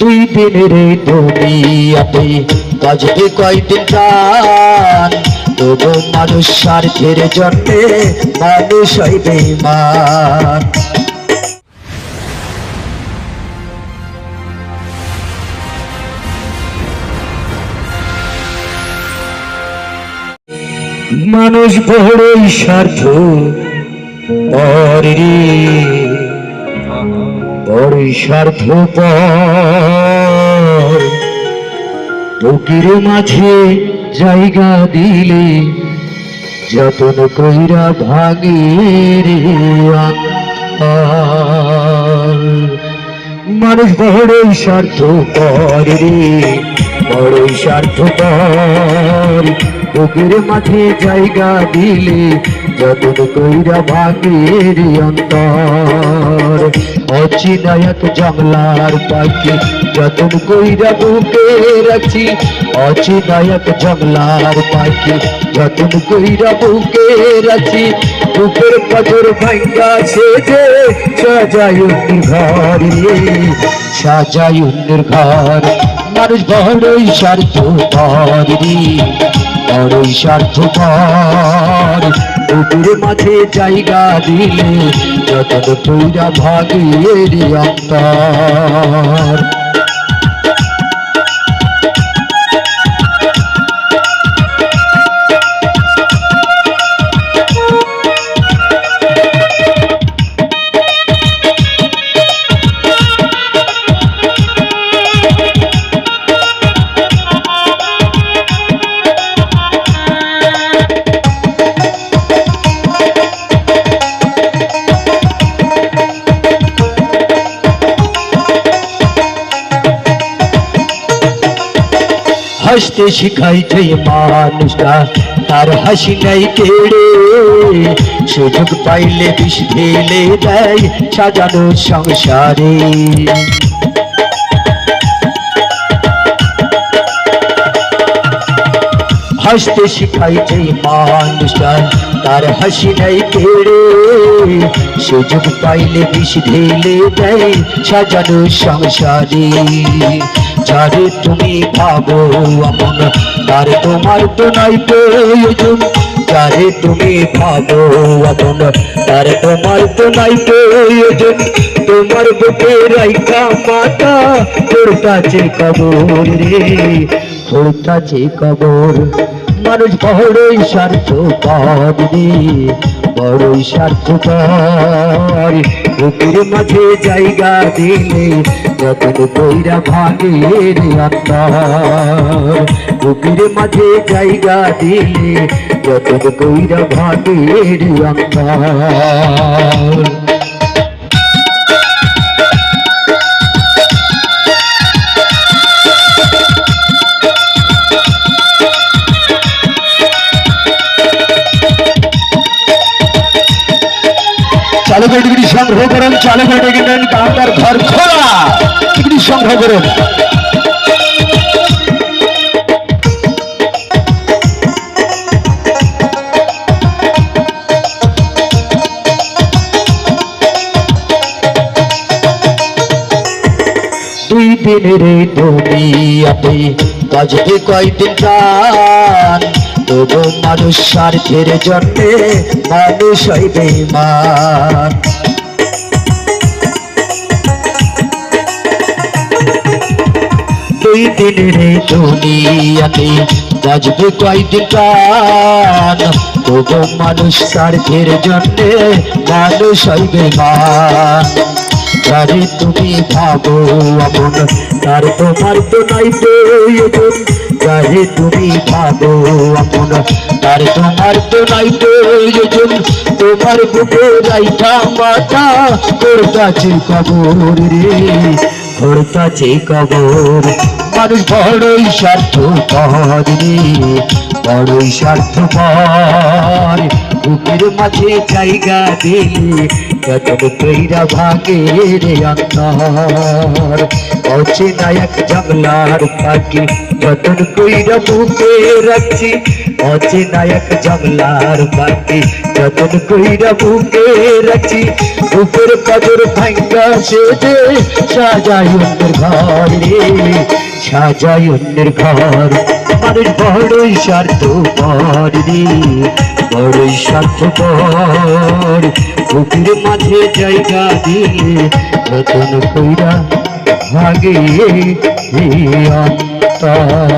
দুই দিনের এই দুনিয়াতে, বাজবে কয়দিন গান তবু মানুষ স্বার্থের জন্যে মানুষ হয় বেমান মানুষ বড়ই স্বার্থ পরে বুকের মাঝে জায়গা দিলে যতন কইরা ভাগে রে অন্তর। মানুষ বড়ই স্বার্থ রে, বড়ই স্বার্থ পর বুকের মাঝে জায়গা দিলে যতন কইরা ভাগের অন্তর। অচিনায়ক জংলার পাখি যতন কইরা বুকে রাখছি। অচিনায়ক জংলার পাখি যতন কইরা বুকে রাখছি। বুকের পাথর ভাঙ্গা সেজে সাজায় অন্যের ঘর রে সাজায় অন্যের ঘর। মানুষ বড়ই স্বার্থ পর রে বড়ই স্বার্থ পর বুকের মাঝে জায়গা দিলে যতন কইরা ভাগিয়ে অন্তর হাসতে শিখাই যে মানুষটা। তার হাসি নাই কেড়ে। সুযোগ পাইলে বিষ ঢেলে দেয় সাজানো সংসারে। হাসতে শিখাই যে মানুষটা, তার হাসি নাই কেড়ে। সুযোগ পাইলে বিষ ঢেলে দেয় সাজানো সংসারে। যারে তুমি ভাবো আমন তার তোমার তো নাই প্রয়োজন। যারে তুমি ভাবো আমন তার তোমার তো নাই প্রয়োজন। তোমার বুকে রাইকা মাতা, তোর কাছে কবর রে। তোর কাছে কবর, মানুষ বড়ই স্বার্থ রে। বড়ই স্বার্থ পর বুকের মাঝে জায়গা দিলে যতন কইরা ভাগের আত্মা গভীর মাঝে জায়গা দিলে যতন কইরা ভাগের অন্তর সংগ্রহ করুন চালকের ডিগ্রি নেন আপনার ঘর খোলা। ডিগ্রি সংগ্রহ করুন। দুই দিনের দুনিয়াতে তবু মানুষ স্বার্থের জন্যে মানুষ দুই দিনের এই দুনিয়াতে বাজবে কয়দিন গান তবু মানুষ স্বার্থের জন্যে মানুষ বেমান যারে তুমি ভাবো আমন তার তোমার তো নাই প্রয়োজন যারে তুমি ভাবো আমন তার তোমার তো নাই প্রয়োজন তোমার বুকে রাইখা মাথা, তোর কাছে কবর রে, তোর কাছে কবর। মানুষ বড়ই স্বার্থ রে, বড়ই স্বার্থ পর বুকের মাঝে জায়গা দিলে যতন কইরা ভাগে রে অন্তর। অচেনা এক জঙ্গলার পাখি যতন কইরা বুকে রাখছি, অচেনা এক জঙ্গলার পাখি যতন কইরা বুকে রাখছি। বুকের কদর ভাঙ্গা সেজে সাজাই ঘর। রে সাজাই অন্যের ঘর। মানুষ বড়ই স্বার্থ পর রে, বড়ই স্বার্থ পর বুকের মাঝে জায়গা দিয়ে নতুন কইরা ভাগে অন্তর